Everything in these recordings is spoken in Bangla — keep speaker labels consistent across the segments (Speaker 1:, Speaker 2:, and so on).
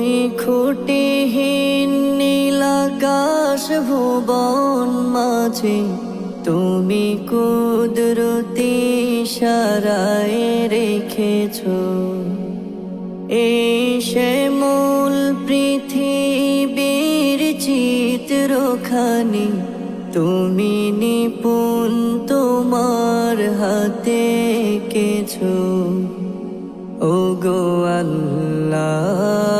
Speaker 1: ওই খুঁটিহীন নীলাকাশ ভুবন মাঝে, তুমি কুদরতি সারায় রেখেছ। এই সে মূল পৃথিবীর চিত্রখানি, তুমি নিপুণ তোমার হাতে কেছো ও গো আল্লাহ।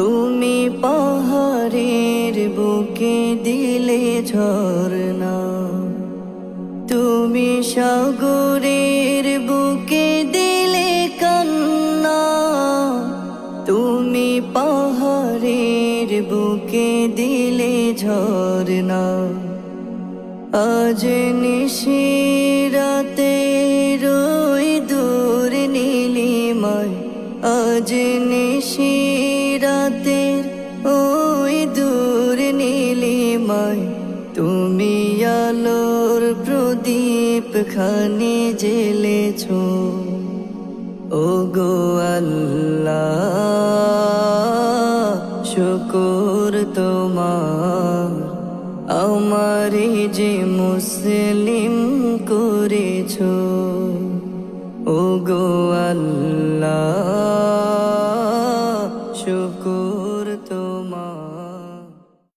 Speaker 1: তুমি পাহাড়ের বুকে দিলে ঝরনা তুমি সাগরের বুকে দিলে কান্না। তুমি পাহাড়ের বুকে দিলে ঝরনা আজ নিশিরাতে রই দূর নীলিমায়। আজ নিশিরাতে ওই দূর নীলিমায়। তুমি আলোর প্রদীপ খানি জেলেছ ও গো আল্লাহ, শুকুর তোমার। আমারে যে মুসলিম করেছ। ও গো আল্লাহ করো